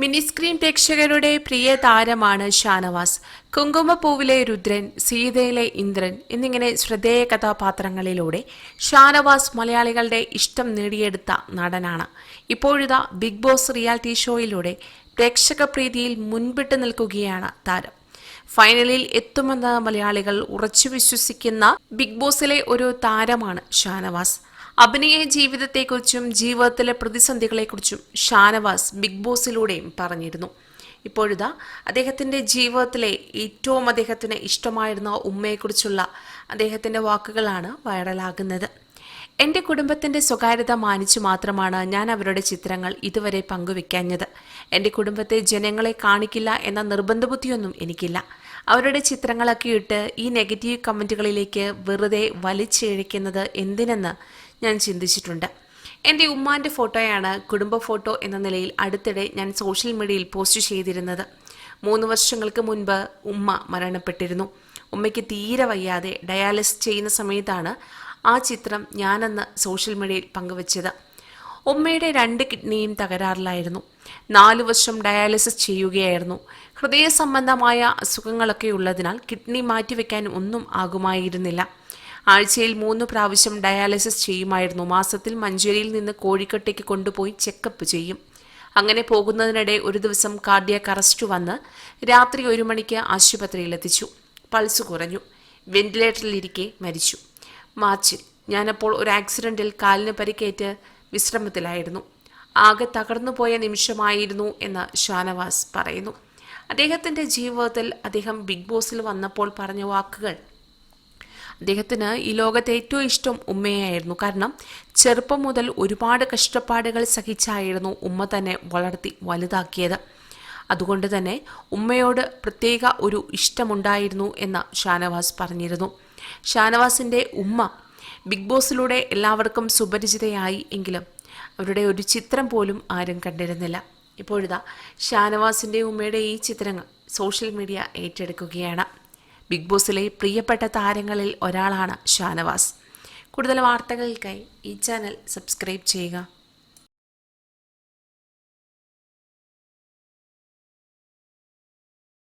Mini screen പ്രേക്ഷകരുടെ പ്രിയ താരമാണ് ഷാനവാസ്. കുങ്കുമപ്പൂവിലെ രുദ്രൻ സീതയിലെ ഇന്ദ്രൻ എന്നിങ്ങനെ ശ്രദ്ധേയ കഥാപാത്രങ്ങളിലൂടെ ഷാനവാസ് മലയാളികളുടെ ഇഷ്ടം നേടിയെടുത്ത നടനാണ്. ഇപ്പോഴിതാ ബിഗ് ബോസ് റിയാലിറ്റി ഷോയിലൂടെ പ്രേക്ഷക പ്രീതിയിൽ മുൻപിട്ട് നിൽക്കുകയാണ് താരം. ഫൈനലിൽ എത്തുമെന്ന് മലയാളികൾ ഉറച്ചു വിശ്വസിക്കുന്ന ബിഗ് ബോസിലെ ഒരു താരമാണ് ഷാനവാസ്. അഭിനയ ജീവിതത്തെക്കുറിച്ചും ജീവിതത്തിലെ പ്രതിസന്ധികളെക്കുറിച്ചും ഷാനവാസ് ബിഗ് ബോസിലൂടെയും പറഞ്ഞിരുന്നു. ഇപ്പോഴിതാ അദ്ദേഹത്തിന്റെ ജീവിതത്തിലെ ഏറ്റവും അദ്ദേഹത്തിന് ഇഷ്ടമായിരുന്ന ഉമ്മയെക്കുറിച്ചുള്ള അദ്ദേഹത്തിന്റെ വാക്കുകളാണ് വൈറലാകുന്നത്. എന്റെ കുടുംബത്തിന്റെ സ്വകാര്യത മാനിച്ചു മാത്രമാണ് ഞാൻ അവരുടെ ചിത്രങ്ങൾ ഇതുവരെ പങ്കുവെക്കാഞ്ഞത്. എന്റെ കുടുംബത്തെ ജനങ്ങളെ കാണിക്കില്ല എന്ന നിർബന്ധ ബുദ്ധിയൊന്നും എനിക്കില്ല. അവരുടെ ചിത്രങ്ങളൊക്കെ ഇട്ട് ഈ നെഗറ്റീവ് കമന്റുകളിലേക്ക് വെറുതെ വലിച്ചിഴയ്ക്കുന്നത് എന്തിനെന്ന് ഞാൻ ചിന്തിച്ചിട്ടുണ്ട്. എന്റെ ഉമ്മാന്റെ ഫോട്ടോയാണ് കുടുംബ ഫോട്ടോ എന്ന നിലയിൽ അടുത്തിടെ ഞാൻ സോഷ്യൽ മീഡിയയിൽ പോസ്റ്റ് ചെയ്തിരുന്നത്. മൂന്ന് വർഷങ്ങൾക്ക് മുൻപ് ഉമ്മ മരണപ്പെട്ടിരുന്നു. ഉമ്മയ്ക്ക് തീരെ വയ്യാതെ ഡയാലിസിസ് ചെയ്യുന്ന സമയത്താണ് ആ ചിത്രം ഞാനന്ന് സോഷ്യൽ മീഡിയയിൽ പങ്കുവച്ചത്. ഉമ്മയുടെ രണ്ട് കിഡ്നിയും തകരാറിലായിരുന്നു. നാലു വർഷം ഡയാലിസിസ് ചെയ്യുകയായിരുന്നു. ഹൃദയ സംബന്ധമായ അസുഖങ്ങളൊക്കെ ഉള്ളതിനാൽ കിഡ്നി മാറ്റിവെക്കാൻ ഒന്നും ആകുമായിരുന്നില്ല. ആഴ്ചയിൽ മൂന്ന് പ്രാവശ്യം ഡയാലിസിസ് ചെയ്യുമായിരുന്നു. മാസത്തിൽ മഞ്ചേരിയിൽ നിന്ന് കോഴിക്കോട്ടേക്ക് കൊണ്ടുപോയി ചെക്കപ്പ് ചെയ്യും. അങ്ങനെ പോകുന്നതിനിടെ ഒരു ദിവസം കാർഡിയാക് അറസ്റ്റ് വന്ന് രാത്രി ഒരു മണിക്ക് ആശുപത്രിയിലെത്തിച്ചു. പൾസ് കുറഞ്ഞു. വെന്റിലേറ്ററിലിരിക്കെ മരിച്ചു. മാർച്ചിൽ ഞാനപ്പോൾ ഒരു ആക്സിഡന്റിൽ കാലിന് പരിക്കേറ്റ് വിശ്രമത്തിലായിരുന്നു. ആകെ തകർന്നുപോയ നിമിഷമായിരുന്നു എന്ന് ഷാനവാസ് പറയുന്നു. അദ്ദേഹത്തിന്റെ ജീവിതത്തിൽ അദ്ദേഹം ബിഗ് ബോസിൽ വന്നപ്പോൾ പറഞ്ഞ വാക്കുകൾ. അദ്ദേഹത്തിന് ഈ ലോകത്തെ ഏറ്റവും ഇഷ്ടം ഉമ്മയായിരുന്നു. കാരണം ചെറുപ്പം മുതൽ ഒരുപാട് കഷ്ടപ്പാടുകൾ സഹിച്ചായിരുന്നു ഉമ്മ തന്നെ വളർത്തി വലുതാക്കിയത്. അതുകൊണ്ട് തന്നെ ഉമ്മയോട് പ്രത്യേക ഒരു ഇഷ്ടമുണ്ടായിരുന്നു എന്ന് ഷാനവാസ് പറഞ്ഞിരുന്നു. ഷാനവാസിന്റെ ഉമ്മ ബിഗ് ബോസിലൂടെ എല്ലാവർക്കും സുപരിചിതയായി എങ്കിലും അവരുടെ ഒരു ചിത്രം പോലും ആരും കണ്ടിരുന്നില്ല. ഇപ്പോഴിതാ ഷാനവാസിന്റെ ഉമ്മയുടെ ഈ ചിത്രങ്ങൾ സോഷ്യൽ മീഡിയ ഏറ്റെടുക്കുകയാണ്. ബിഗ് ബോസിലെ പ്രിയപ്പെട്ട താരങ്ങളിൽ ഒരാളാണ് ഷാനവാസ്. കൂടുതൽ വാർത്തകൾക്കായി ഈ ചാനൽ സബ്സ്ക്രൈബ് ചെയ്യുക.